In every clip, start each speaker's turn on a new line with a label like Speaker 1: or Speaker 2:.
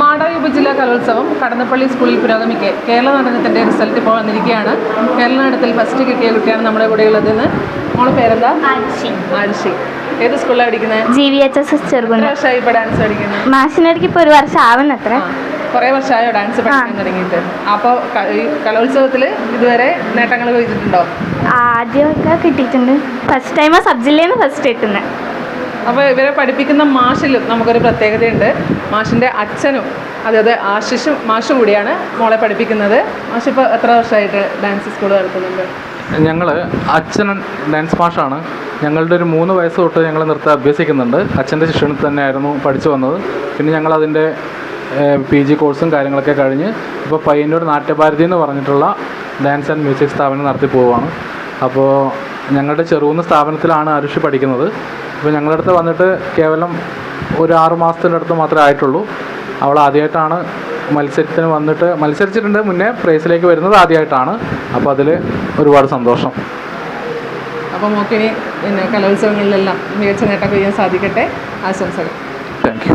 Speaker 1: മാടായി ഉപജില്ലാ കലോത്സവം കടന്നപ്പള്ളി സ്കൂളിൽ പുരോഗമിക്കെ. കേരള നടനത്തിന്റെ റിസൾട്ട് ഇപ്പോൾ വന്നിരിക്കുകയാണ്. കേരള നടനത്തിൽ ഫസ്റ്റ് കിട്ടിയ കുട്ടിയാണ് നമ്മുടെ കൂടെ ഉള്ളതെന്ന് മോളെ പേരെന്താ? ആൻഷി. ഏത് സ്കൂളിലാണ് പഠിക്കുന്നത്
Speaker 2: G V H S S Cherukunna.
Speaker 1: വർഷമായി ഇപ്പോൾ ഡാൻസ് പഠിക്കുന്നത്
Speaker 2: മാഷിനടുക്ക് ഇപ്പോൾ ഒരു വർഷം ആവുന്നത്ര.
Speaker 1: കുറേ വർഷമായോ ഡാൻസ് പഠിക്കാൻ തുടങ്ങിയിട്ട്? അപ്പോൾ ഈ കലോത്സവത്തിൽ ഇതുവരെ നേട്ടങ്ങൾ കൊയ്തിട്ടുണ്ടോ?
Speaker 2: ആദ്യമൊക്കെ കിട്ടിയിട്ടുണ്ട്. ഫസ്റ്റ് ടൈം സബ് ജില്ലയിൽ നിന്ന് ഫസ്റ്റ് കിട്ടുന്നത്
Speaker 1: അപ്പോൾ ഇവരെ പഠിപ്പിക്കുന്ന മാഷിലും നമുക്കൊരു പ്രത്യേകതയുണ്ട്. മാഷിന്റെ അച്ഛനും അതായത് ആശിഷും മാഷ് കൂടിയാണ് മോളെ പഠിപ്പിക്കുന്നത്. മാഷ് ഇപ്പോൾ എത്ര വർഷമായിട്ട് ഡാൻസ് സ്കൂൾ നടത്തുന്നുണ്ട്?
Speaker 3: ഞങ്ങൾ അച്ഛൻ ഡാൻസ് മാഷാണ്. ഞങ്ങളുടെ ഒരു മൂന്ന് വയസ്സ് തൊട്ട് ഞങ്ങൾ നൃത്തം അഭ്യസിക്കുന്നുണ്ട്. അച്ഛന്റെ ശിക്ഷണത്തിൽ തന്നെയായിരുന്നു പഠിച്ചു വന്നത്. പിന്നെ ഞങ്ങൾ അതിന്റെ പി ജി കോഴ്സും കാര്യങ്ങളൊക്കെ കഴിഞ്ഞ് ഇപ്പോൾ പയ്യന്നൂർ നാട്യഭാരതി എന്ന് പറഞ്ഞിട്ടുള്ള ഡാൻസ് ആൻഡ് മ്യൂസിക് സ്ഥാപനം നടത്തി പോവുകയാണ്. അപ്പോൾ ഞങ്ങളുടെ ചെറുകുന്ന സ്ഥാപനത്തിലാണ് അരുഷി പഠിക്കുന്നത്. അപ്പോൾ ഞങ്ങളുടെ അടുത്ത് വന്നിട്ട് കേവലം ഒരു ആറ് മാസത്തിന്റെ അടുത്ത് മാത്രമേ ആയിട്ടുള്ളൂ. അവൾ ആദ്യമായിട്ടാണ് മത്സരത്തിന് വന്നിട്ട് മത്സരിച്ചിട്ടുണ്ട് മുന്നേ പ്രൈസിലേക്ക് വരുന്നത് ആദ്യമായിട്ടാണ്. അപ്പോൾ അതിൽ ഒരുപാട് സന്തോഷം.
Speaker 1: അപ്പോൾ മോക്കിനി പിന്നെ കലോത്സവങ്ങളിലെല്ലാം മികച്ച നേട്ടം കൊയ്യാൻ സാധിക്കട്ടെ. ആശംസകൾ.
Speaker 3: താങ്ക് യു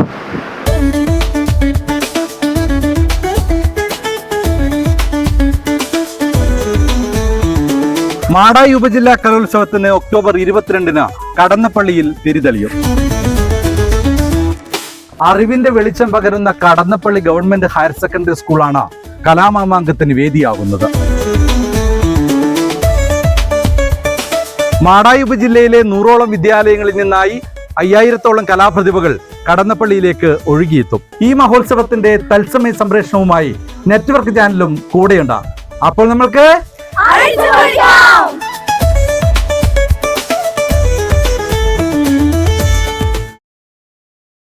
Speaker 4: മാടായി ഉപജില്ലാ കലോത്സവത്തിന് ഒക്ടോബർ ഇരുപത്തിരണ്ടിന് കടന്നപ്പള്ളിയിൽ തിരിതെളിയും. അറിവിന്റെ വെളിച്ചം പകരുന്ന കടന്നപ്പള്ളി ഗവൺമെന്റ് ഹയർ സെക്കൻഡറി സ്കൂളാണ് കലാമാമാങ്കത്തിന് വേദിയാകുന്നത്. മാടായി ഉപജില്ലയിലെ നൂറോളം വിദ്യാലയങ്ങളിൽ നിന്നായി അയ്യായിരത്തോളം കലാപ്രതിഭകൾ കടന്നപ്പള്ളിയിലേക്ക് ഒഴുകിയെത്തും. ഈ മഹോത്സവത്തിന്റെ തത്സമയ സംപ്രേഷണവുമായി നെറ്റ്വർക്ക് ചാനലും കൂടെയുണ്ടാകും അപ്പോൾ നമ്മൾക്ക്